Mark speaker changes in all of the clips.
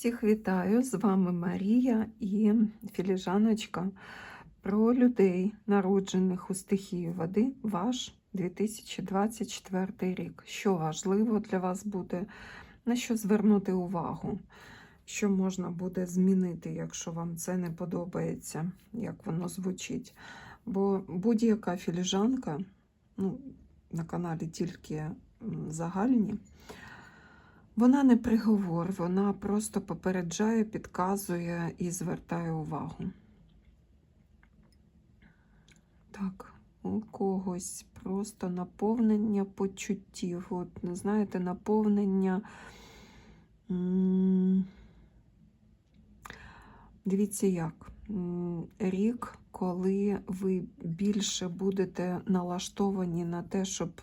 Speaker 1: Всіх вітаю! З вами Марія і філіжаночка про людей, народжених у стихії води, ваш 2024 рік. Що важливо для вас буде, на що звернути увагу, що можна буде змінити, якщо вам це не подобається, як воно звучить. Бо будь-яка філіжанка, ну, на каналі тільки загальні. Вона не приговор, вона просто попереджає, підказує і звертає увагу. Так, у когось просто наповнення почуттів. От, знаєте, наповнення. Дивіться як. Рік, коли ви більше будете налаштовані на те, щоб.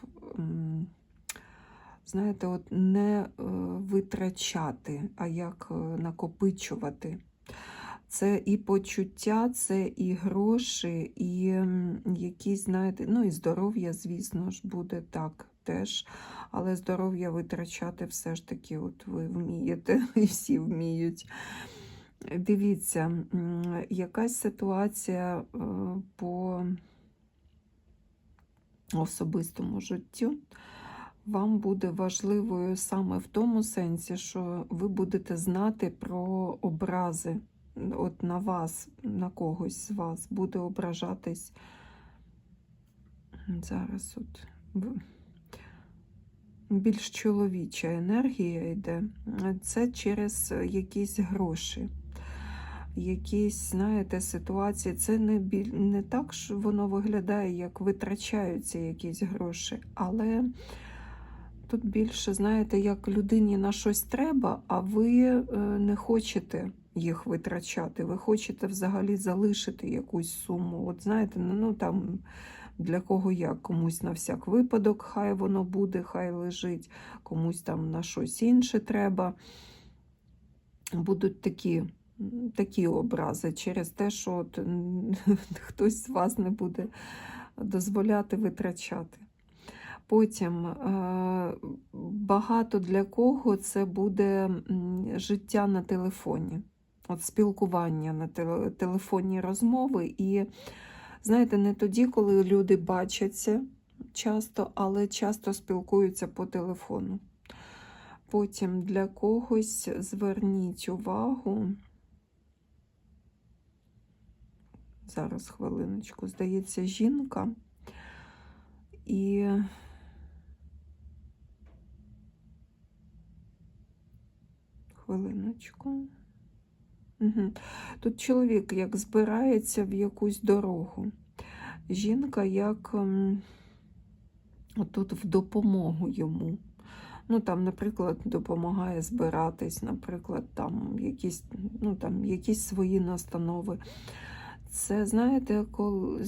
Speaker 1: Знаєте, от не е, витрачати, а як е, накопичувати. Це і почуття, це і гроші, і якісь, знаєте, ну і здоров'я, звісно ж, буде так теж. Але здоров'я витрачати все ж таки, от ви вмієте, і всі вміють. Дивіться, якась ситуація е, по особистому життю вам буде важливою саме в тому сенсі, що ви будете знати про образи. От на вас, на когось з вас буде ображатись. Зараз от більш чоловіча енергія йде. Це через якісь гроші. Якісь, знаєте, ситуації. Це не, біль... не так, що воно виглядає, як витрачаються якісь гроші, але Тут більше, знаєте, як людині на щось треба, а ви е, не хочете їх витрачати. Ви хочете взагалі залишити якусь суму. От знаєте, ну ну, там для кого як, комусь на всяк випадок, хай воно буде, хай лежить, комусь там на щось інше треба. Будуть такі, такі образи через те, що от, хтось з вас не буде дозволяти витрачати. Потім е, багато для кого це буде життя на телефоні, от спілкування на теле- телефонні розмови. І знаєте, не тоді, коли люди бачаться часто, але часто спілкуються по телефону. Потім для когось зверніть увагу. Зараз хвилиночку, здається, жінка. І хвилиночку. Угу. Тут чоловік як збирається в якусь дорогу. Жінка як ем, отут в допомогу йому. Ну, там, наприклад, допомагає збиратись, наприклад, там якісь, ну, там, якісь свої настанови. Це, знаєте, коли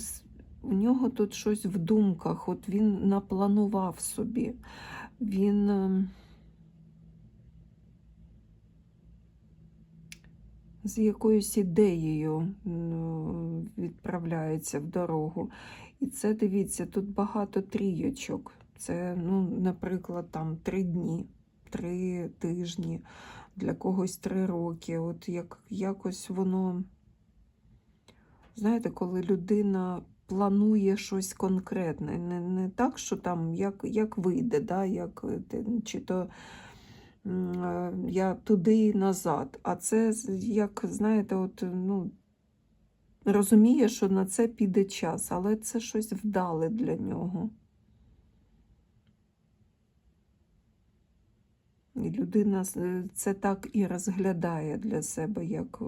Speaker 1: у нього тут щось в думках, от він напланував собі. Він. З якоюсь ідеєю відправляється в дорогу. І це дивіться, тут багато трійочок. Це, ну, наприклад, там три дні, три тижні, для когось три роки. От як, якось воно, знаєте, коли людина планує щось конкретне, не, не так, що там як, як вийде, да, як, е, чи то я туди і назад. А це, як, знаєте, от, ну, розуміє, що на це піде час, але це щось вдале для нього. І людина е, це так і розглядає для себе, як е,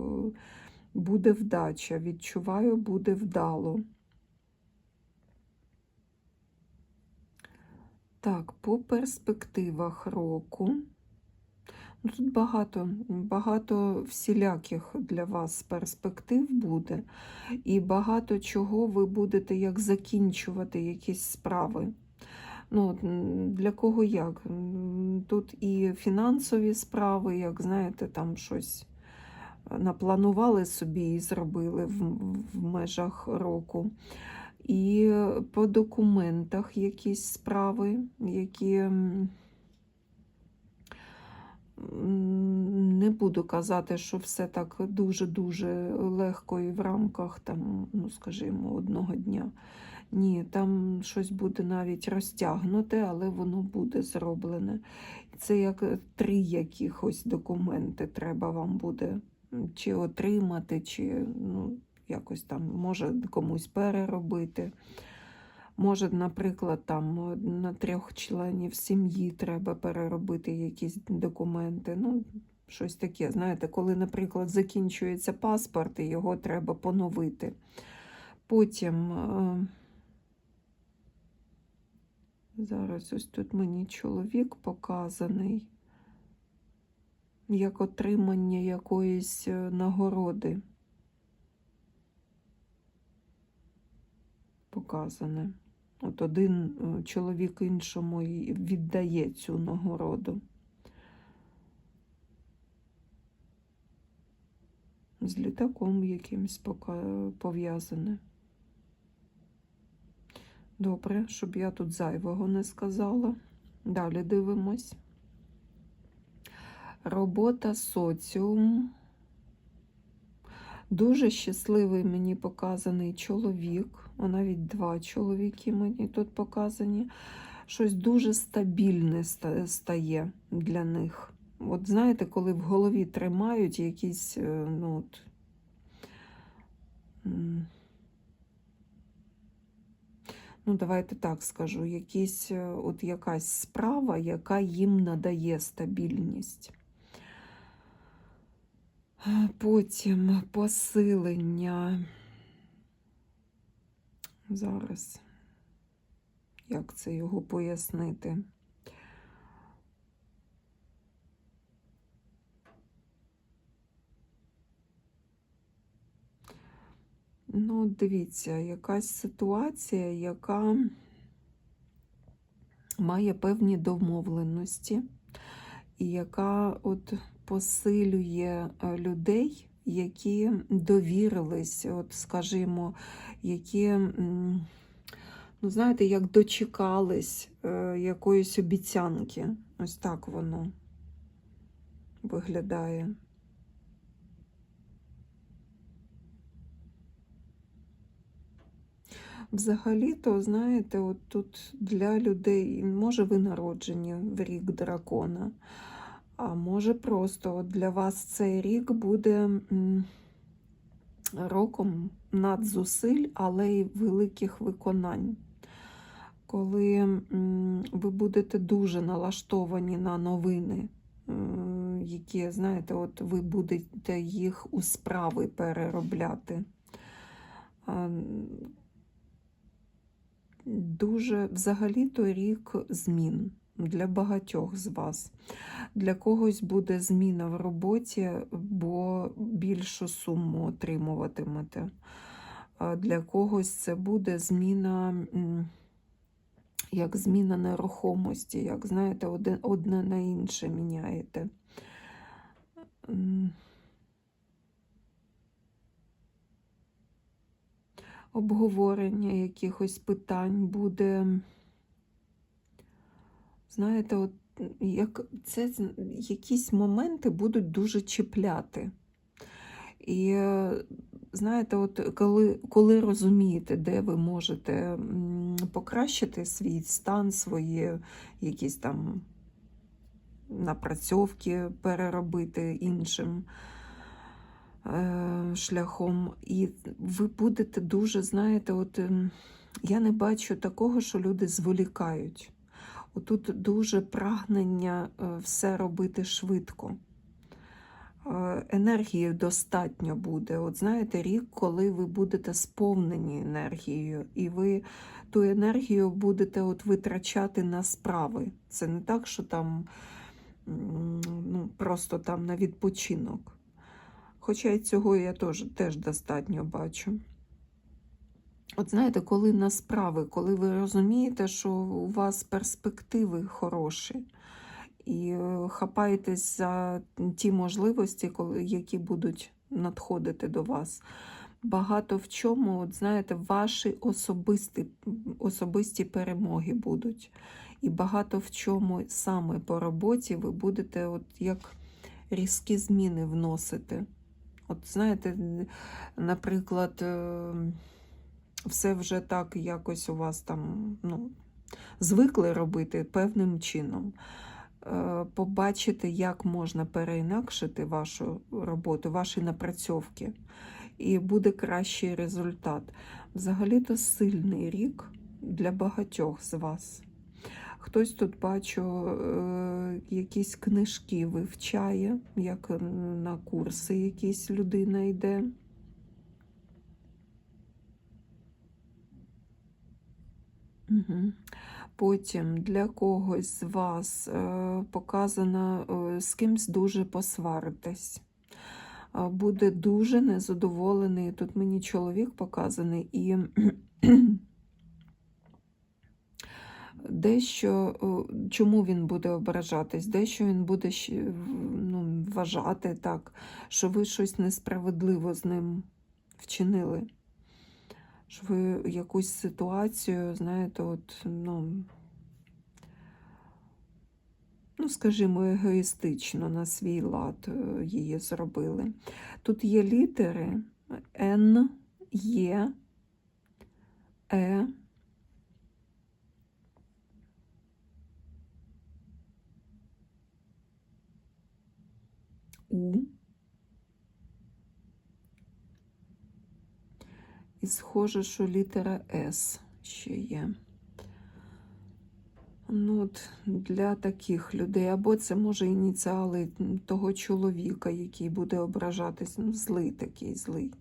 Speaker 1: буде вдача. Відчуваю, буде вдало. Так, по перспективах року. Ну, Тут багато, багато всіляких для вас перспектив буде, і багато чого ви будете як закінчувати якісь справи. Ну, для кого як? Тут і фінансові справи, як знаєте, там щось е, напланували собі і зробили в, в межах року. І е, по документах якісь справи, які не буду казати, що все так дуже-дуже легко і в рамках, там, ну, скажімо, одного дня. Ні, там щось буде навіть розтягнуте, але воно буде зроблене. Це як три якихось документи треба вам буде чи отримати, чи ну, якось там може комусь переробити. Може, наприклад, там е, на трьох членів сім'ї треба переробити якісь документи. Ну, щось таке. Знаєте, коли, наприклад, закінчується паспорт, і його треба поновити. Потім. е, Зараз ось тут мені чоловік показаний, як отримання якоїсь е, нагороди. Показане. От один е, чоловік іншому віддає цю нагороду. З літаком якимось пока- пов'язане. Добре, щоб я тут зайвого не сказала. Далі дивимось. Робота соціум. Дуже щасливий мені показаний чоловік, а навіть два чоловіки мені тут показані. Щось дуже стабільне стає для них. От знаєте, коли в голові тримають якісь, е, ну, от, ну, давайте так скажу, якісь, е, от якась справа, яка їм надає стабільність. Потім посилення. Зараз, як це його пояснити? Ну, дивіться, якась ситуація, яка має певні домовленості, і яка от посилює е, людей, які довірились, от, скажімо, які, ну, знаєте, як дочекались е, якоїсь обіцянки. Ось так воно виглядає. Взагалі-то, знаєте, от тут для людей, може, ви народжені в рік дракона, а може просто для вас цей рік буде роком надзусиль, але й великих виконань. Коли ви будете дуже налаштовані на новини, які, знаєте, от ви будете їх у справи переробляти. Дуже взагалі-то рік змін для багатьох з вас. Для когось буде зміна в роботі, бо більшу суму отримуватимете. Для когось це буде зміна, як зміна нерухомості, як знаєте, одне, на інше міняєте. Обговорення якихось питань буде. Знаєте, от як це якісь моменти будуть дуже чіпляти. І знаєте, от коли, коли розумієте, де ви можете покращити свій стан, свої якісь там напрацьовки переробити іншим е, шляхом, і ви будете дуже, знаєте, от я не бачу такого, що люди зволікають. Отут дуже прагнення е, все робити швидко. Е, Енергії достатньо буде. От знаєте, рік, коли ви будете сповнені енергією, і ви ту енергію будете от витрачати на справи. Це не так, що там ну, просто там на відпочинок. Хоча і цього я теж, теж достатньо бачу. От знаєте, коли на справи, коли ви розумієте, що у вас перспективи хороші, і е, хапаєтесь за ті можливості, які будуть надходити до вас. Багато в чому, от знаєте, ваші особисті, особисті перемоги будуть. І багато в чому саме по роботі ви будете от як різкі зміни вносити. От знаєте, наприклад, е, все вже так якось у вас там ну, звикли робити певним чином. Е, Побачити, як можна переінакшити вашу роботу, ваші напрацьовки, і буде кращий результат. Взагалі-то сильний рік для багатьох з вас. Хтось тут бачу, е, якісь книжки вивчає, як на курси якісь людина йде. Угу. Потім для когось з вас е, показано е, з кимсь дуже посваритись. Е, Буде дуже незадоволений. Тут мені чоловік показаний і дещо, чому він буде ображатись, дещо він буде ну, вважати так, що ви щось несправедливо з ним вчинили. Що ви якусь ситуацію, знаєте, от, ну, ну, скажімо, егоїстично на свій лад е, її зробили. Тут є літери Н, Є, Е, У. І схоже, що літера С ще є. Ну, от для таких людей. Або це може ініціали того чоловіка, який буде ображатись. Ну, злий такий, злий.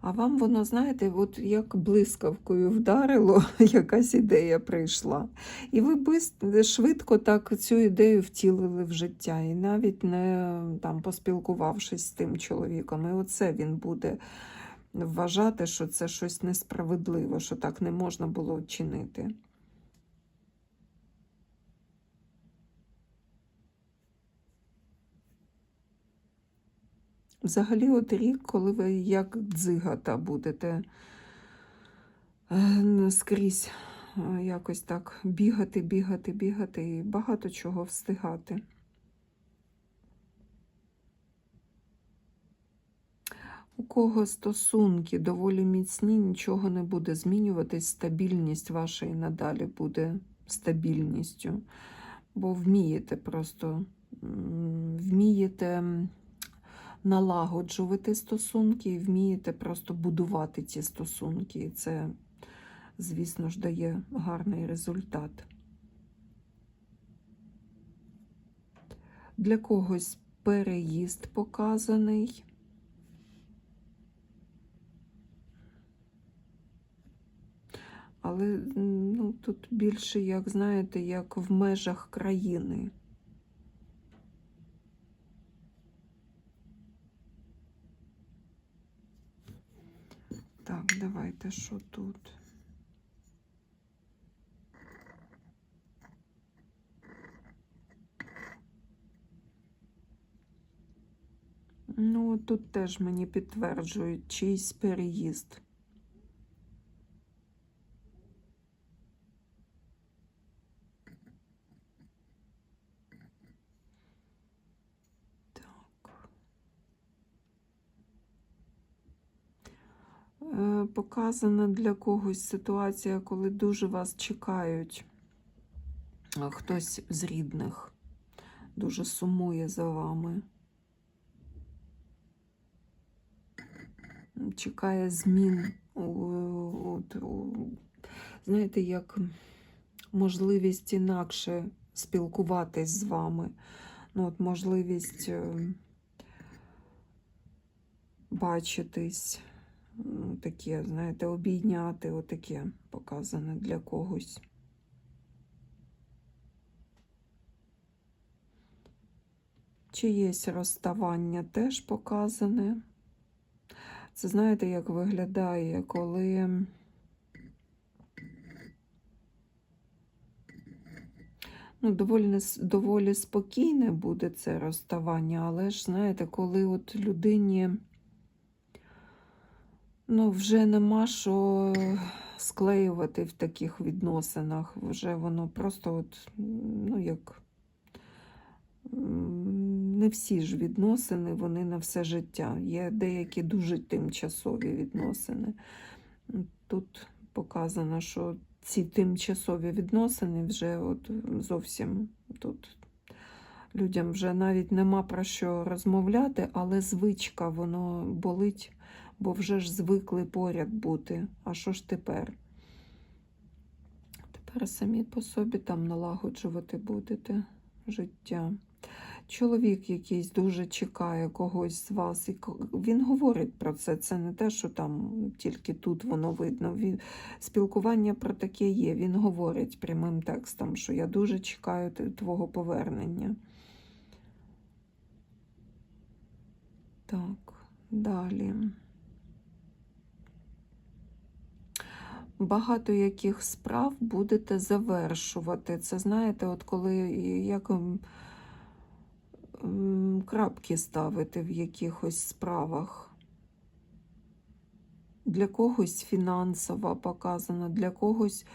Speaker 1: А вам воно, знаєте, от як блискавкою вдарило, якась ідея прийшла. І ви швидко так цю ідею втілили в життя, і навіть не там поспілкувавшись з тим чоловіком. І оце він буде вважати, що це щось несправедливо, що так не можна було чинити. Взагалі, от рік, коли ви як дзигата будете е, скрізь е, якось так бігати, бігати, бігати і багато чого встигати. У кого стосунки доволі міцні, нічого не буде змінюватись, стабільність ваша і надалі буде стабільністю. Бо вмієте просто вмієте налагоджувати стосунки і вмієте просто будувати ці стосунки. І це, звісно ж, дає гарний результат. Для когось переїзд показаний. Але ну, тут більше, як знаєте, як в межах країни. Так, давайте що тут? Ну, тут теж мені підтверджують чийсь переїзд. Так. Е, Показана для когось ситуація, коли дуже вас чекають. Хтось з рідних дуже сумує за вами. Чекає змін. Знаєте, як можливість інакше спілкуватись з вами. Ну, от можливість е, бачитись, таке, знаєте, обійняти, отаке показане для когось. Чиєсь розставання теж показане. Це знаєте, як виглядає, коли ну, доволі, доволі спокійне буде це розставання, але ж, знаєте, коли от людині ну, вже нема що склеювати в таких відносинах. Вже воно просто, от, ну як. Не всі ж відносини, вони на все життя. Є деякі дуже тимчасові відносини. Тут показано, що ці тимчасові відносини вже от зовсім тут людям вже навіть нема про що розмовляти, але звичка воно болить, бо вже ж звикли поряд бути. А що ж тепер? Тепер самі по собі там налагоджувати будете життя. Чоловік якийсь дуже чекає когось з вас, і він говорить про це. Це не те, що там тільки тут воно видно. Він, спілкування про таке є. Він говорить прямим текстом, що я дуже чекаю твого повернення. Так, далі. Багато яких справ будете завершувати. Це знаєте, от коли як ем, крапки ставити в якихось справах. Для когось фінансово показано, для когось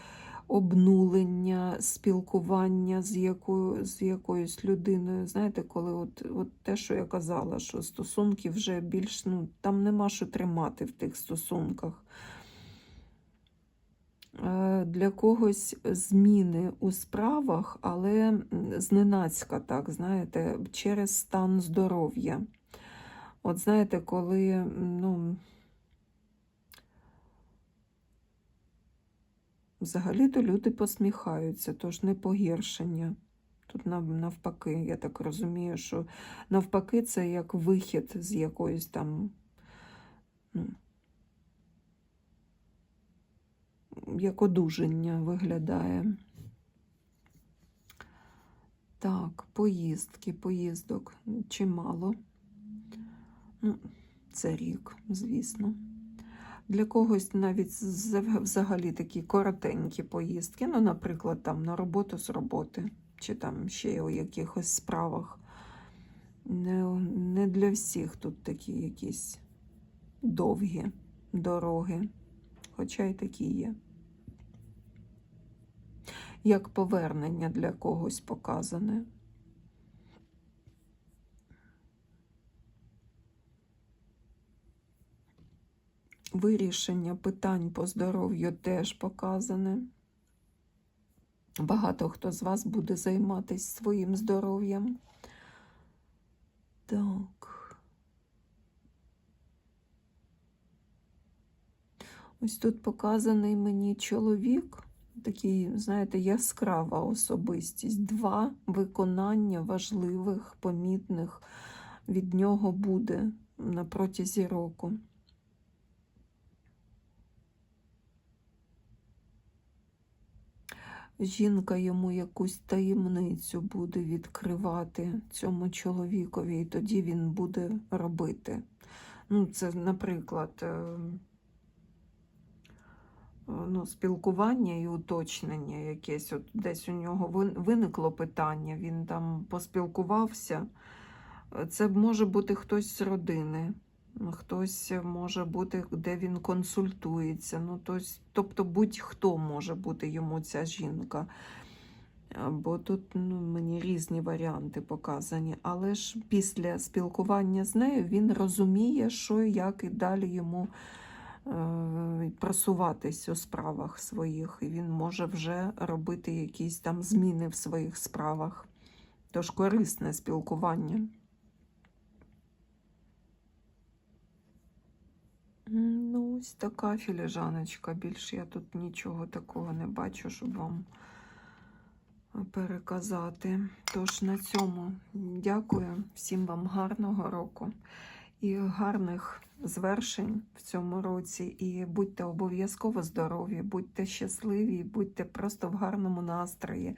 Speaker 1: обнулення, спілкування з, якою, з якоюсь людиною. Знаєте, коли от, от те, що я казала, що стосунки вже більш, ну, там нема що тримати в тих стосунках. Для когось зміни у справах, але зненацька, так, знаєте, через стан здоров'я. От знаєте, коли, ну, взагалі-то люди посміхаються, тож не погіршення. Тут навпаки, я так розумію, що навпаки це як вихід з якоїсь там. Ну, як одужання виглядає. Так, поїздки, поїздок чимало. Ну, це рік, звісно. Для когось навіть взагалі такі коротенькі поїздки. Ну, наприклад, там на роботу з роботи, чи там ще у якихось справах. Не, не для всіх тут такі якісь довгі дороги, хоча й такі є. Як повернення для когось показане. Вирішення питань по здоров'ю теж показане. Багато хто з вас буде займатися своїм здоров'ям. Так. Ось тут показаний мені чоловік, такий, знаєте, яскрава особистість. Два виконання важливих, помітних від нього буде на протязі року. Жінка йому якусь таємницю буде відкривати цьому чоловікові, і тоді він буде робити. Ну, це, наприклад, е, ну, спілкування і уточнення якесь. От десь у нього виникло питання, він там поспілкувався. Е, Це може бути хтось з родини, хтось може бути, де він консультується. Ну, тобто будь-хто може бути йому ця жінка. Бо тут ну, мені різні варіанти показані. Але ж після спілкування з нею він розуміє, що як і далі йому е, просуватись у справах своїх, і він може вже робити якісь там зміни в своїх справах. Тож корисне спілкування. Ну, ось така філіжаночка. Більше я тут нічого такого не бачу, щоб вам е, переказати. Тож на цьому дякую всім вам гарного року і гарних звершень в цьому році. І будьте обов'язково здорові, будьте щасливі, будьте просто в гарному настрої.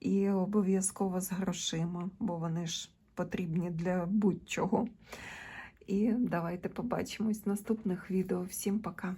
Speaker 1: І обов'язково з грошима, бо вони ж потрібні для будь-чого. І давайте побачимось в наступних відео. Всім пока!